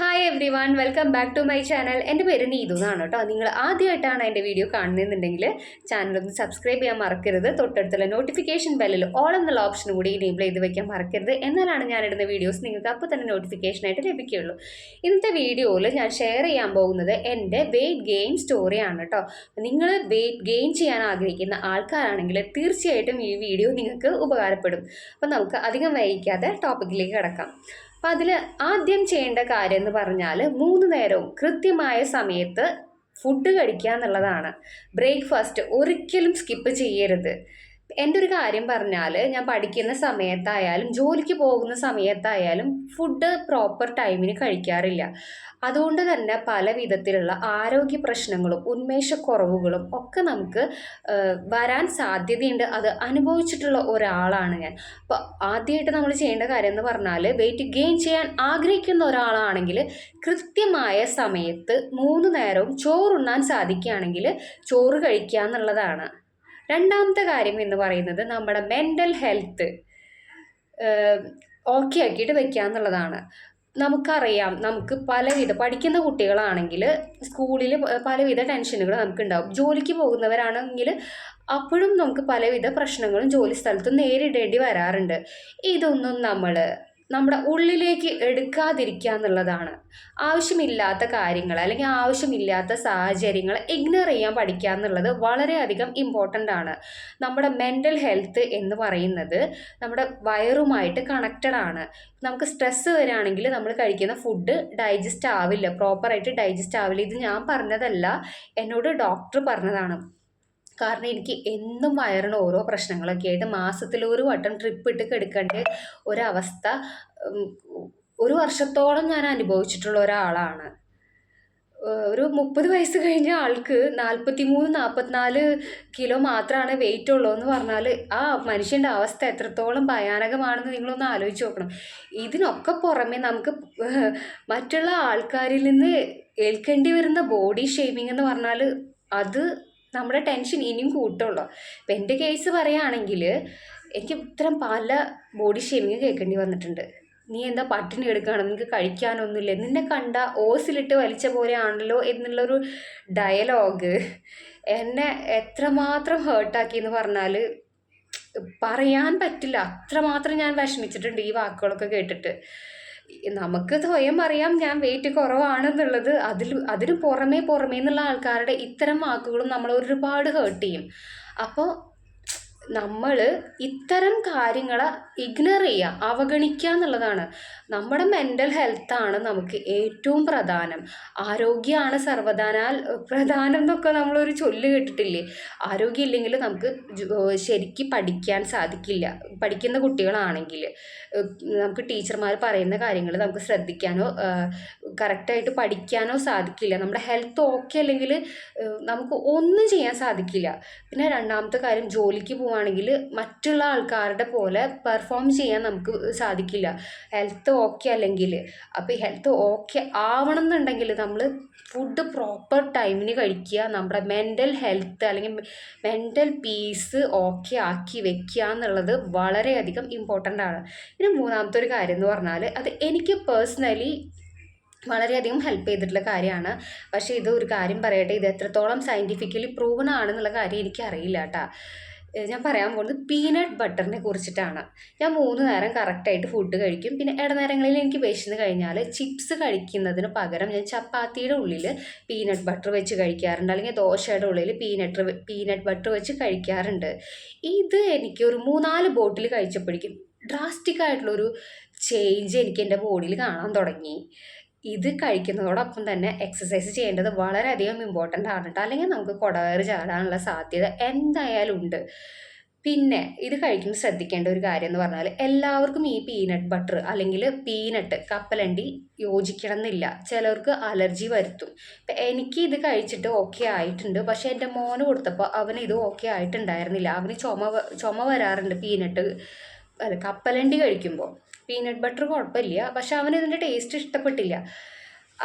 Hi everyone welcome back to my channel എന്റെ പേര് നീതു എന്നാണ് കേട്ടോ. നിങ്ങൾ ആദ്യമായിട്ടാണ് എന്റെ വീഡിയോ കാണുന്നതെന്നുണ്ടെങ്കിൽ ചാനൽ ഒന്ന് സബ്സ്ക്രൈബ് ചെയ്യാൻ മറക്കരുത്. തൊട്ടടുത്തുള്ള നോട്ടിഫിക്കേഷൻ ബെല്ലിൽ ഓൾ എന്നുള്ള ഓപ്ഷൻ കൂടി എനേബിൾ ചെയ്ത് വെക്കാൻ മറക്കരുത്. എന്നാലാണ് ഞാൻ ഇടുന്ന വീഡിയോസ് നിങ്ങൾക്ക് അപ്പോൾ തന്നെ നോട്ടിഫിക്കേഷനായിട്ട് ലഭിക്കുകയുള്ളൂ. ഇന്നത്തെ വീഡിയോയിൽ ഞാൻ ഷെയർ ചെയ്യാൻ പോകുന്നത് എന്റെ വെയിറ്റ് ഗെയിൻ സ്റ്റോറിയാണ് കേട്ടോ. നിങ്ങൾ വെയിറ്റ് ഗെയിൻ ചെയ്യാൻ ആഗ്രഹിക്കുന്ന ആൾക്കാരാണെങ്കിൽ തീർച്ചയായിട്ടും ഈ വീഡിയോ നിങ്ങൾക്ക് ഉപകാരപ്പെടും. അപ്പം നമുക്ക് അധികം വൈകിക്കാതെ ടോപ്പിക്കിലേക്ക് കിടക്കാം. അപ്പം അതിൽ ആദ്യം ചെയ്യേണ്ട കാര്യം എന്ന് പറഞ്ഞാൽ മൂന്ന് നേരവും കൃത്യമായ സമയത്ത് ഫുഡ് കഴിക്കുക എന്നുള്ളതാണ്. ബ്രേക്ക്ഫാസ്റ്റ് ഒരിക്കലും സ്കിപ്പ് ചെയ്യരുത്. എന്റെ ഒരു കാര്യം പറഞ്ഞാൽ ഞാൻ പഠിക്കുന്ന സമയത്തായാലും ജോലിക്ക് പോകുന്ന സമയത്തായാലും ഫുഡ് പ്രോപ്പർ ടൈമിന് കഴിക്കാറില്ല. അതുകൊണ്ട് തന്നെ പല വിധത്തിലുള്ള ആരോഗ്യ പ്രശ്നങ്ങളും ഉന്മേഷക്കുറവുകളും ഒക്കെ നമുക്ക് വരാൻ സാധ്യതയുണ്ട്. അത് അനുഭവിച്ചിട്ടുള്ള ഒരാളാണ് ഞാൻ. അപ്പോൾ ആദ്യമായിട്ട് നമ്മൾ ചെയ്യേണ്ട കാര്യം എന്ന് പറഞ്ഞാൽ വെയിറ്റ് ഗെയിൻ ചെയ്യാൻ ആഗ്രഹിക്കുന്ന ഒരാളാണെങ്കിൽ കൃത്യമായ സമയത്ത് മൂന്ന് നേരവും ചോറുണ്ണാൻ സാധിക്കുകയാണെങ്കിൽ ചോറ് കഴിക്കുക എന്നുള്ളതാണ്. രണ്ടാമത്തെ കാര്യം എന്ന് പറയുന്നത് നമ്മുടെ മെന്റൽ ഹെൽത്ത് ഓക്കെ ആക്കിയിട്ട് വെക്കുക എന്നുള്ളതാണ്. നമുക്കറിയാം നമുക്ക് പലവിധ പഠിക്കുന്ന കുട്ടികളാണെങ്കിൽ സ്കൂളിൽ പലവിധ ടെൻഷനുകൾ നമുക്കുണ്ടാവും. ജോലിക്ക് പോകുന്നവരാണെങ്കിൽ അപ്പോഴും നമുക്ക് പലവിധ പ്രശ്നങ്ങളും ജോലി സ്ഥലത്തും നേരിടേണ്ടി വരാറുണ്ട്. ഇതൊന്നും നമ്മൾ നമ്മുടെ ഉള്ളിലേക്ക് എടുക്കാതിരിക്കുക എന്നുള്ളതാണ് ആവശ്യമില്ലാത്ത കാര്യങ്ങൾ അല്ലെങ്കിൽ ആവശ്യമില്ലാത്ത സാഹചര്യങ്ങൾ ഇഗ്നോർ ചെയ്യാൻ പഠിക്കുക എന്നുള്ളത് വളരെയധികം ഇമ്പോർട്ടന്റ് ആണ്. നമ്മുടെ മെന്റൽ ഹെൽത്ത് എന്ന് പറയുന്നത് നമ്മുടെ വയറുമായിട്ട് കണക്റ്റഡ് ആണ്. നമുക്ക് സ്ട്രെസ്സ് വരികയാണെങ്കിൽ നമ്മൾ കഴിക്കുന്ന ഫുഡ് ഡൈജസ്റ്റ് ആവില്ല. പ്രോപ്പറായിട്ട് ഡൈജസ്റ്റ് ആവില്ല. ഇത് ഞാൻ പറഞ്ഞതല്ല. എന്നോട് ഡോക്ടർ പറഞ്ഞതാണ്. കാരണം എനിക്ക് എന്നും വയറിന് ഓരോ പ്രശ്നങ്ങളൊക്കെ ആയിട്ട് മാസത്തിൽ ഒരു വട്ടം ട്രിപ്പ് ഇട്ട് കിടക്കേണ്ട ഒരവസ്ഥ ഒരു വർഷത്തോളം ഞാൻ അനുഭവിച്ചിട്ടുള്ള ഒരാളാണ്. ഒരു മുപ്പത് വയസ്സ് കഴിഞ്ഞ ആൾക്ക് നാൽപ്പത്തി മൂന്ന് നാൽപ്പത്തിനാല് കിലോ മാത്രമാണ് വെയിറ്റ് ഉള്ളൂ എന്ന് പറഞ്ഞാൽ ആ മനുഷ്യന്റെ അവസ്ഥ എത്രത്തോളം ഭയാനകമാണെന്ന് നിങ്ങളൊന്ന് ആലോചിച്ച് നോക്കണം. ഇതിനൊക്കെ പുറമെ നമുക്ക് മറ്റുള്ള ആൾക്കാരിൽ നിന്ന് ഏൽക്കേണ്ടി വരുന്ന ബോഡി ഷേമിംഗ് എന്ന് പറഞ്ഞാൽ അത് നമ്മുടെ ടെൻഷൻ ഇനിയും കൂട്ടുള്ളൂ. ഇപ്പം എന്റെ കേസ് പറയുകയാണെങ്കിൽ എനിക്ക് ഇത്തരം പല ബോഡി ഷേമിങ് കേൾക്കേണ്ടി വന്നിട്ടുണ്ട്. നീ എന്താ പട്ടിണി എടുക്കുകയാണ് നിനക്ക് കഴിക്കാനൊന്നുമില്ല. നിന്നെ കണ്ട ഓസിലിട്ട് വലിച്ച പോലെയാണല്ലോ എന്നുള്ളൊരു ഡയലോഗ് എന്നെ എത്രമാത്രം ഹേർട്ടാക്കി എന്ന് പറഞ്ഞാൽ പറയാൻ പറ്റില്ല. അത്രമാത്രം ഞാൻ വിഷമിച്ചിട്ടുണ്ട് ഈ വാക്കുകളൊക്കെ കേട്ടിട്ട്. നമുക്ക് സ്വയം അറിയാം ഞാൻ വെയിറ്റ് കുറവാണെന്നുള്ളത്. അതിൽ അതിന് പുറമേ പുറമേ എന്നുള്ള ആൾക്കാരുടെ ഇത്തരം വാക്കുകളും നമ്മൾ ഒരുപാട് ഹേർട്ട് ചെയ്യും. അപ്പോൾ നമ്മൾ ഇത്തരം കാര്യങ്ങളെ ഇഗ്നോർ ചെയ്യുക അവഗണിക്കുക എന്നുള്ളതാണ്. നമ്മുടെ മെന്റൽ ഹെൽത്താണ് നമുക്ക് ഏറ്റവും പ്രധാനം. ആരോഗ്യമാണ് സർവധാനാൽ പ്രധാനം എന്നൊക്കെ നമ്മളൊരു ചൊല്ല് കേട്ടിട്ടില്ലേ? ആരോഗ്യം ഇല്ലെങ്കിൽ നമുക്ക് ശരിക്കും പഠിക്കാൻ സാധിക്കില്ല. പഠിക്കുന്ന കുട്ടികളാണെങ്കിൽ നമുക്ക് ടീച്ചർമാർ പറയുന്ന കാര്യങ്ങൾ നമുക്ക് ശ്രദ്ധിക്കാനോ കറക്റ്റായിട്ട് പഠിക്കാനോ സാധിക്കില്ല. നമ്മുടെ ഹെൽത്ത് ഓക്കെ അല്ലെങ്കിൽ നമുക്ക് ഒന്നും ചെയ്യാൻ സാധിക്കില്ല. പിന്നെ രണ്ടാമത്തെ കാര്യം ജോലിക്ക് പോവുകയാണെങ്കിൽ മറ്റുള്ള ആൾക്കാരുടെ പോലെ പെർഫോം ചെയ്യാൻ നമുക്ക് സാധിക്കില്ല. ഹെൽത്ത് ഓക്കെ അല്ലെങ്കിൽ അപ്പോൾ ഹെൽത്ത് ഓക്കെ ആവണം എന്നുണ്ടെങ്കിൽ നമ്മൾ ഫുഡ് പ്രോപ്പർ ടൈമിന് കഴിക്കുക. നമ്മുടെ മെന്റൽ ഹെൽത്ത് അല്ലെങ്കിൽ മെന്റൽ പീസ് ഓക്കെ ആക്കി വെക്കുക എന്നുള്ളത് വളരെയധികം ഇമ്പോർട്ടന്റ് ആണ്. പിന്നെ മൂന്നാമത്തെ ഒരു കാര്യം എന്ന് പറഞ്ഞാൽ അത് എനിക്ക് പേഴ്സണലി വളരെയധികം ഹെൽപ്പ് ചെയ്തിട്ടുള്ള കാര്യമാണ്. പക്ഷേ ഇത് ഒരു കാര്യം പറയട്ടെ ഇത് എത്രത്തോളം സയന്റിഫിക്കലി പ്രൂവൺ ആണെന്നുള്ള കാര്യം എനിക്കറിയില്ല കേട്ടോ. ഞാൻ പറയാൻ പോകുന്നത് പീനട്ട് ബട്ടറിനെ കുറിച്ചിട്ടാണ്. ഞാൻ മൂന്ന് നേരം കറക്റ്റായിട്ട് ഫുഡ് കഴിക്കും. പിന്നെ ഇടനേരങ്ങളിൽ എനിക്ക് വിശന്ന് കഴിഞ്ഞാൽ ചിപ്സ് കഴിക്കുന്നതിന് പകരം ഞാൻ ചപ്പാത്തിയുടെ ഉള്ളിൽ പീനട്ട് ബട്ടർ വെച്ച് കഴിക്കാറുണ്ട്. അല്ലെങ്കിൽ ദോശയുടെ ഉള്ളിൽ പീനട്ട് പീനട്ട് ബട്ടർ വെച്ച് കഴിക്കാറുണ്ട്. ഇത് എനിക്ക് ഒരു മൂന്നാൽ ബോട്ടിൽ കഴിച്ചപ്പോഴേക്കും ഡ്രാസ്റ്റിക് ആയിട്ടുള്ളൊരു ചേഞ്ച് എനിക്ക് എന്റെ ബോഡിയിൽ കാണാൻ തുടങ്ങി. ഇത് കഴിക്കുന്നതോടൊപ്പം തന്നെ എക്സസൈസ് ചെയ്യേണ്ടത് വളരെയധികം ഇമ്പോർട്ടന്റ് ആണ് കേട്ടോ. അല്ലെങ്കിൽ നമുക്ക് കുടവേറ് ചാടാനുള്ള സാധ്യത എന്തായാലും ഉണ്ട്. പിന്നെ ഇത് കഴിക്കുമ്പോൾ ശ്രദ്ധിക്കേണ്ട ഒരു കാര്യം എന്ന് പറഞ്ഞാൽ എല്ലാവർക്കും ഈ പീനട്ട് ബട്ടർ അല്ലെങ്കിൽ പീനട്ട് കപ്പലണ്ടി യോജിക്കണം എന്നില്ല ചിലർക്ക് അലർജി വരുത്തും. ഇപ്പം എനിക്ക് ഇത് കഴിച്ചിട്ട് ഓക്കെ ആയിട്ടുണ്ട്. പക്ഷേ എന്റെ മോന് കൊടുത്തപ്പോൾ അവന് ഇത് ഓക്കെ ആയിട്ടുണ്ടായിരുന്നില്ല. അവന് ചുമ ചുമ വരാറുണ്ട് പീനട്ട് അല്ല കപ്പലണ്ടി കഴിക്കുമ്പോൾ. പീനട്ട് ബട്ടർ കുഴപ്പമില്ല. പക്ഷെ അവന് ഇതിന്റെ ടേസ്റ്റ് ഇഷ്ടപ്പെട്ടില്ല.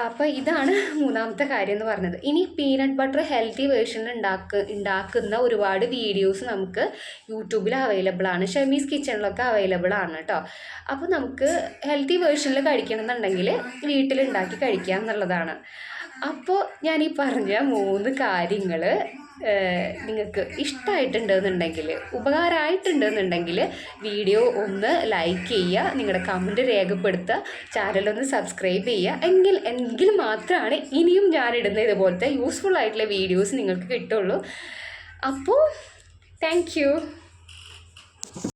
അപ്പോൾ ഇതാണ് മൂന്നാമത്തെ കാര്യം എന്ന് പറഞ്ഞത്. ഇനി പീനട്ട് ബട്ടർ ഹെൽത്തി വേർഷനിൽ ഉണ്ടാക്ക ഉണ്ടാക്കുന്ന ഒരുപാട് വീഡിയോസ് നമുക്ക് യൂട്യൂബിൽ അവൈലബിൾ ആണ്. ഷമീസ് കിച്ചണിലൊക്കെ അവൈലബിൾ ആണ് കേട്ടോ അപ്പോൾ നമുക്ക് ഹെൽത്തി വേർഷനിൽ കഴിക്കണം എന്നുണ്ടെങ്കിൽ വീട്ടിലുണ്ടാക്കി കഴിക്കാം എന്നുള്ളതാണ്. അപ്പോൾ ഞാൻ ഈ പറഞ്ഞ മൂന്ന് കാര്യങ്ങൾ നിങ്ങൾക്ക് ഇഷ്ടമായിട്ടുണ്ടെന്നുണ്ടെങ്കിൽ ഉപകാരമായിട്ടുണ്ടെന്നുണ്ടെങ്കിൽ വീഡിയോ ഒന്ന് ലൈക്ക് ചെയ്യുക നിങ്ങളുടെ കമന്റ് രേഖപ്പെടുത്തുക ചാനലൊന്ന് സബ്സ്ക്രൈബ് ചെയ്യുക. എങ്കിൽ എങ്കിൽ മാത്രമാണ് ഇനിയും ഞാനിടുന്ന ഇതുപോലത്തെ യൂസ്ഫുൾ ആയിട്ടുള്ള വീഡിയോസ് നിങ്ങൾക്ക് കിട്ടുള്ളൂ. അപ്പോൾ താങ്ക്